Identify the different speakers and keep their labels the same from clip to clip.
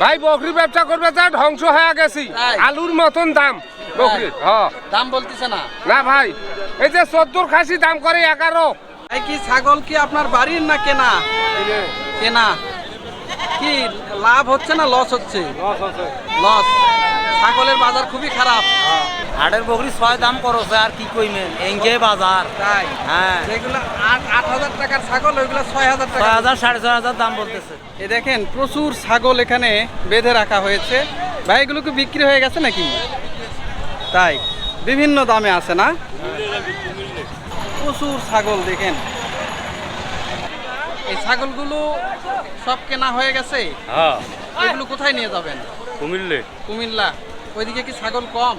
Speaker 1: ভাই বকরি ব্যবসা করবে যা ধ্বংস হয়ে গেছি। আলুর মতন দাম। বকরির হ্যাঁ।
Speaker 2: দাম বলতেছে না।
Speaker 1: না ভাই এই যে সত্তর খাসি দাম করে এগারো।
Speaker 2: এই কি ছাগল কি আপনার বাড়ির না কেনা? কেনা। কি লাভ হচ্ছে না লস হচ্ছে? লস ছাগলের বাজার খুবই খারাপ।
Speaker 3: হাটের বকরি ছয় দাম করছে আর কি কইমেন এঙ্গে বাজার।
Speaker 2: তাই?
Speaker 3: হ্যাঁ।
Speaker 2: যেগুলো আট আট হাজার টাকার ছাগল ওইগুলো ছয় হাজার টাকা।
Speaker 3: ছয় হাজার সাড়ে ছয় হাজার দাম বলতেছে।
Speaker 2: এ দেখেন প্রচুর ছাগল এখানে বেঁধে রাখা হয়েছে। ভাই এগুলো কি বিক্রি হয়ে গেছে নাকি? তাই। বিভিন্ন দামে আছে না? প্রচুর ছাগল দেখেন। এই ছাগলগুলো সব কেনা হয়ে গেছে?
Speaker 4: হ্যাঁ।
Speaker 2: এগুলো কোথায় নিয়ে যাবেন?
Speaker 4: কুমিল্লে।
Speaker 2: কুমিল্লা? ওইদিকে কি ছাগল কম?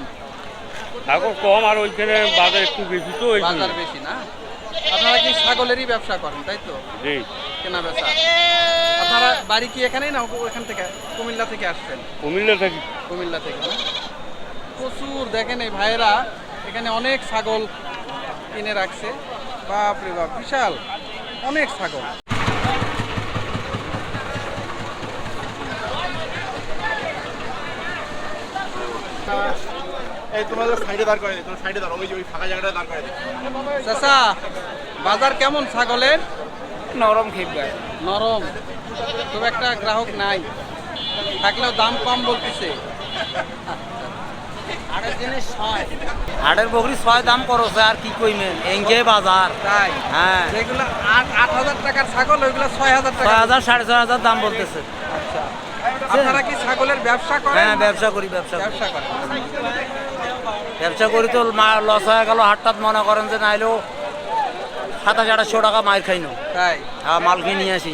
Speaker 4: ছাগল কম আর ওইখানে বাজার একটু বেশি তো ওই
Speaker 2: বাজার বেশি না? আপনারা কি ছাগলেরই ব্যবসা করেন তাই তো?
Speaker 4: জি।
Speaker 2: কেনা বেচা। আপনারা বাড়ি কি এখানেই না ওখান থেকে কুমিল্লা থেকে আসছেন?
Speaker 4: কুমিল্লা থেকে।
Speaker 2: কুমিল্লা থেকে প্রচুর দেখেন এই ভাইয়েরা এখানে অনেক ছাগল কিনে রাখছে। বাপ রে বাপ বিশাল। অনেক ছাগল।
Speaker 5: এই তোমাদের সাইডে দাঁড় করে তোমার সাইডে দাঁড় ওই যে ওই ফাঁকা জায়গাটা দাঁড় করে
Speaker 2: চাচা বাজার কেমন ছাগলের?
Speaker 1: নরম খেপবে
Speaker 2: নরম। খুব একটা গ্রাহক নাই। থাকলেও দাম কম বলতেছে।
Speaker 3: হাটের জিনিস ছয়। হাটের বকরি ছয় দাম করছে আর কি কইমেন এঙ্গে বাজার।
Speaker 2: তাই?
Speaker 3: হ্যাঁ।
Speaker 2: যেগুলো আট আট হাজার টাকার ছাগল ওইগুলো ছয় হাজার টাকা।
Speaker 3: ছয় হাজার সাড়ে ছয় হাজার দাম বলতেছে।
Speaker 2: আচ্ছা আপনারা কি ছাগলের ব্যবসা করেন?
Speaker 3: হ্যাঁ ব্যবসা করি ব্যবসা করি।
Speaker 2: ব্যবসা করেন।
Speaker 3: ব্যবসা করি তো লস হয়ে গেল হাটটাত মনে করেন যে নাইলেও সাতাশ আঠাশশো টাকা মার খাইনো।
Speaker 2: তাই?
Speaker 3: হ্যাঁ মাল কিনে নিয়ে আসি।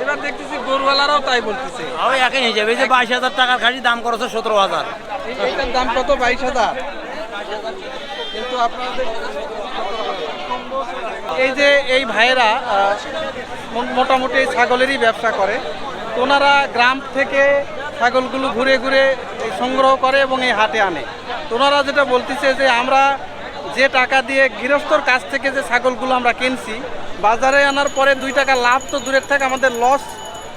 Speaker 2: এবার দেখতেছি গরুওয়ালারাও তাই বলতেছে।
Speaker 3: ওই একই হিসেবে এই যে বাইশ হাজার টাকার খাসি দাম করেছে সতেরো হাজার।
Speaker 2: এই- এইটার দাম কত? বাইশ হাজার? কিন্তু আপনাদের এই যে এই ভাইয়েরা আহ, মো- মোটামুটি এই ছাগলেরই ব্যবসা করে। ওনারা গ্রাম থেকে ছাগলগুলো ঘুরে ঘুরে সংগ্রহ করে এবং এই হাটে আনে। ওনারা যেটা বলতেছে যে আমরা যে টাকা দিয়ে গৃহস্থর কাছ থেকে যে ছাগলগুলো আমরা কিনছি, বাজারে আনার পরে দুই টাকা লাভ তো দূরের থেকে আমাদের লস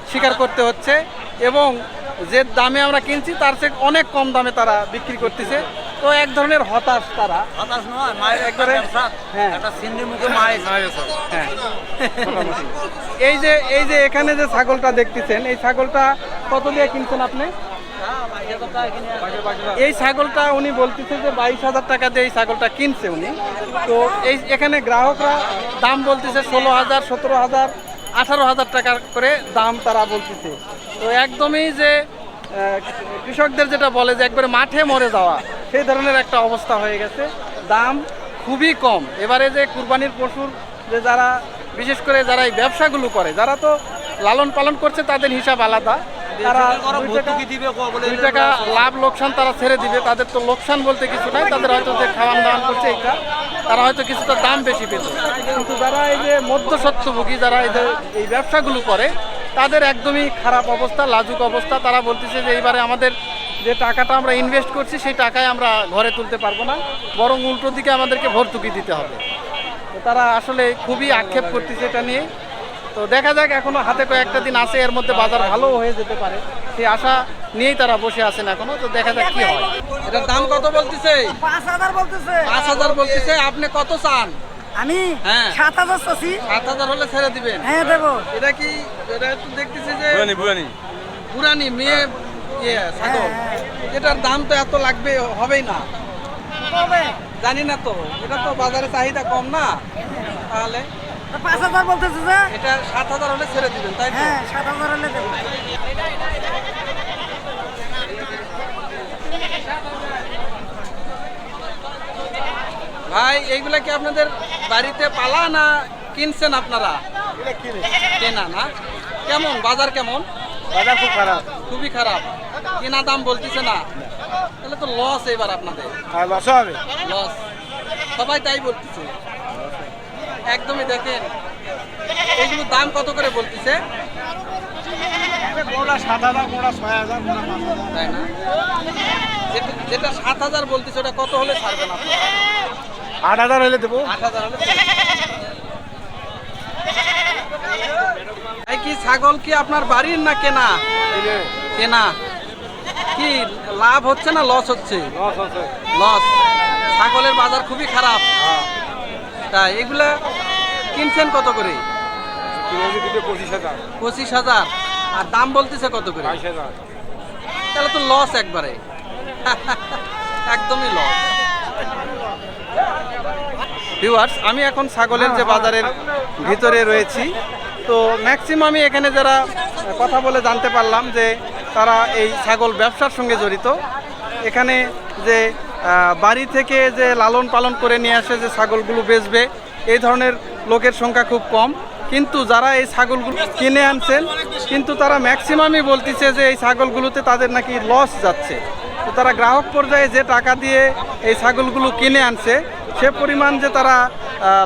Speaker 2: স্বীকার করতে হচ্ছে এবং যে দামে আমরা কিনছি তার চেয়ে অনেক কম দামে তারা বিক্রি করতেছে। তো এক ধরনের হতাশ তারা।
Speaker 3: হতাশ নয় মায়ের একবারে
Speaker 2: হ্যাঁ।
Speaker 3: একটা সিন্নি মুখে মায়ের
Speaker 2: হ্যাঁ। এই যে এই যে এখানে যে ছাগলটা দেখতেছেন এই ছাগলটা কত দিয়ে কিনছেন আপনি? এই ছাগলটা উনি বলতেছে যে বাইশ হাজার টাকা দিয়ে এই ছাগলটা কিনছে উনি। তো এই এখানে গ্রাহকরা দাম বলতেছে ষোলো হাজার সতেরো হাজার আঠারো হাজার টাকা করে দাম তারা বলতেছে। তো একদমই যে কৃষকদের যেটা বলে যে একবারে মাঠে মরে যাওয়া। সেই ধরনের একটা অবস্থা হয়ে গেছে। দাম খুবই কম। এবারে যে কুরবানির পশুর যে যারা বিশেষ করে যারা এই ব্যবসাগুলো করে যারা তো লালন পালন করছে তাদের হিসাব আলাদা। তারা দুই টাকা- লাভ লোকসান তারা ছেড়ে দিবে। তাদের তো লোকসান বলতে কিছু নাই তাদের হয়তো যে খাওয়ান দাওয়ান করছে এইটা তারা হয়তো কিছুটা দাম বেশি পেত কিন্তু যারা এই যে মধ্যস্বত্বভোগী যারা এই যে এই ব্যবসাগুলো করে তাদের একদমই খারাপ অবস্থা লাজুক অবস্থা। তারা বলতেছে যে এইবারে আমাদের যে টাকাটা আমরা ইনভেস্ট করছি সেই টাকায় আমরা ঘরে তুলতে পারব না বরং উল্টো দিকে আমাদেরকে ভর্তুকি দিতে হবে। তো তারা আসলে খুবই আক্ষেপ করতেছে এটা নিয়ে। তো দেখা যাক এখনও হাতে কয়েকটা দিন আছে এর মধ্যে বাজার ভালো হয়ে যেতে পারে। সেই আশা নিয়েই তারা বসে আছেন এখনও তো দেখা যাক কি হয়। এটার দাম কত বলতেছে?
Speaker 6: পাঁচ হাজার বলতেছে।
Speaker 2: পাঁচ হাজার বলতেছে আপনি কত চান?
Speaker 6: আমি
Speaker 2: হ্যাঁ।
Speaker 6: সাত হাজার চাষি
Speaker 2: সাত হাজার হলে ছেড়ে দিবেন।
Speaker 6: হ্যাঁ দেবো।
Speaker 2: এটা কি এটা একটু দেখতেছি যে পুরানি মেয়ে ইয়ে ছাগল। এটার দাম তো এত লাগবে হবেই না। জানি না তো এটা তো বাজারে চাহিদা কম না। তাহলে?
Speaker 6: পাঁচ হাজার বলতেছে যে?
Speaker 2: এটা সাত হাজার হলে ছেড়ে দিবেন তাই তো?
Speaker 6: হ্যাঁ সাত হাজার হলে দেবো
Speaker 2: ভাই এইগুলা কি আপনাদের বাড়িতে পালা না কিনছেন আপনারা? কেনা না। কেমন? বাজার কেমন?
Speaker 5: বাজার খুব খারাপ।
Speaker 2: খুবই খারাপ। কেনা দাম বলতেছে না। তাহলে তো লস এবার আপনাদের।
Speaker 5: লসও হবে?
Speaker 2: লস সবাই তাই বলতেছে। একদমই দেখেন এইগুলো দাম কত করে বলতেছে? তাই না? যেটা সাত হাজার বলতেছে ওটা কত হলে ছাড়বেন আপনি
Speaker 5: আট হাজার হলে দেবো।
Speaker 2: আট হাজার হলে কি ছাগল কি আপনার বাড়ির না কেনা? কেনা। কি লাভ হচ্ছে না লস হচ্ছে? লস ছাগলের বাজার খুবই খারাপ। তাই এগুলা কিনছেন কত করে?
Speaker 1: পঁচিশ হাজার।
Speaker 2: আর দাম বলতেছে কত করে? তাহলে তো লস একবারে। একদমই লস ভিউয়ার্স আমি এখন ছাগলের যে বাজারের ভিতরে রয়েছি। তো ম্যাক্সিমামই এখানে যারা কথা বলে জানতে পারলাম যে তারা এই ছাগল ব্যবসার সঙ্গে জড়িত। এখানে যে বাড়ি থেকে যে লালন পালন করে নিয়ে আসে যে ছাগলগুলো বেচবে, এই ধরনের লোকের সংখ্যা খুব কম। কিন্তু যারা এই ছাগলগুলো কিনে আনছেন, কিন্তু তারা ম্যাক্সিমামই বলতেছে যে এই ছাগলগুলোতে তাদের নাকি লস যাচ্ছে। তো তারা গ্রাহক পর্যায়ে যে টাকা দিয়ে এই ছাগলগুলো কিনে আনছে, সে পরিমাণ যে তারা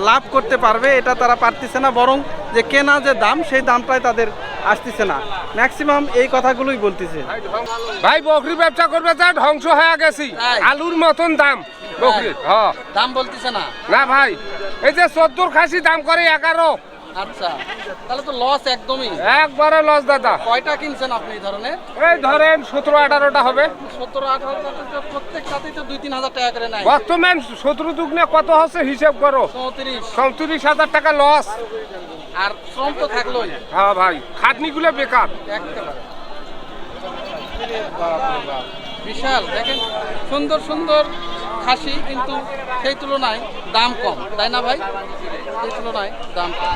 Speaker 2: লাভ করতে পারবে, এটা তারা পারতেছে না। বরং যে কেনা যে দাম, সেই দামটাই তাদের আসতেছে না। ম্যাক্সিমাম এই কথাগুলোই বলতেছে।
Speaker 1: ভাই বকরি ব্যবসা করবে যা ধ্বংস হয়ে গেছি। আলুর মতন দাম। বকরির হ্যাঁ
Speaker 2: দাম বলতেছে না।
Speaker 1: না ভাই এই যে চোদ্দোর খাসি দাম করে এগারো
Speaker 2: আচ্ছা তাহলে তো লস একদমই।
Speaker 1: একবারে লস দাদা।
Speaker 2: কয়টা কিনছেন আপনি এই ধরনের?
Speaker 1: এই ধরেন সতেরো আঠারোটা হবে।
Speaker 2: সত্তর আঠারো প্রত্যেকটাতেই তো দুই তিন হাজার টাকা করে নেয়।
Speaker 1: বর্তমান সতেরো দুগুনে কত হচ্ছে হিসেব করো?
Speaker 2: চৌত্রিশ।
Speaker 1: চৌত্রিশ হাজার টাকা লস
Speaker 2: আর শ্রম তো থাকলোই।
Speaker 1: হ্যাঁ ভাই খাটনিগুলো বেকার।
Speaker 2: একেবারে। বিশাল দেখেন সুন্দর সুন্দর খাসি কিন্তু সেই তুলনায় দাম কম। তাই না ভাই? সেই তুলনায় দাম কম।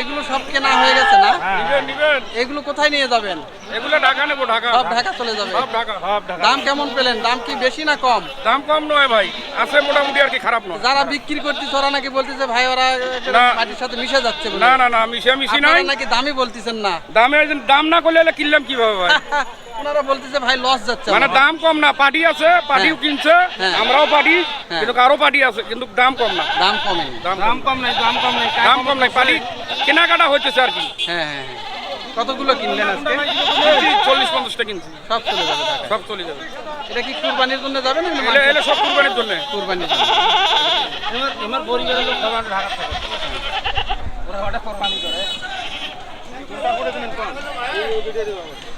Speaker 2: এগুলো সব কেনা হয়ে গেছে না?
Speaker 4: নিবেন নিবেন।
Speaker 2: এগুলো কোথায় নিয়ে যাবেন?
Speaker 4: এগুলো ঢাকা নেব ঢাকা।
Speaker 2: সব ঢাকা চলে যাবে।
Speaker 4: সব ঢাকা সব ঢাকা।
Speaker 2: দাম কেমন পেলেন? দাম কি বেশি না কম?
Speaker 4: দাম কম নয় ভাই। আছে মোটামুটি আর কি খারাপ নয়।
Speaker 2: যারা বিক্রি করতেছে ওরা নাকি বলতেছে ভাই ওরা
Speaker 4: না।
Speaker 2: মাটির সাথে মিশে যাচ্ছে
Speaker 4: না না না মিশে
Speaker 2: মিশি
Speaker 4: নাই।
Speaker 2: নাকি দামই বলতেছেন না?
Speaker 4: দামে দাম না করলে কিনলাম কীভাবে ভাই?
Speaker 2: ওনারা বলতেছে ভাই লস যাচ্ছে
Speaker 4: মানে দাম কম না পার্টি আছে পার্টিও
Speaker 2: হ্যাঁ।
Speaker 4: কিনছে
Speaker 2: হ্যাঁ।
Speaker 4: আমরাও পার্টি
Speaker 2: হ্যাঁ।
Speaker 4: কিন্তু আরও পার্টি আছে কিন্তু দাম কম না।
Speaker 2: দাম কমে
Speaker 4: দাম কম। নাই দাম কম নাই দাম কম নাই পার্টি কেনাকাটা হচ্ছে আর কি।
Speaker 2: হ্যাঁ হ্যাঁ কতগুলো কিনলেন আজকে?
Speaker 4: চল্লিশ পঞ্চাশটা কিনছি।
Speaker 2: সব চলে যাবে
Speaker 4: সব চলে যাবে।
Speaker 2: এটা কি কুরবানির জন্য যাবে না
Speaker 4: এলে সব কুরবানির জন্য।
Speaker 2: কুরবানির জন্য।
Speaker 3: আমার পরিবারের লোক সবার ঢাকা থাকে।
Speaker 4: ওই যে তোমার ভাই সাত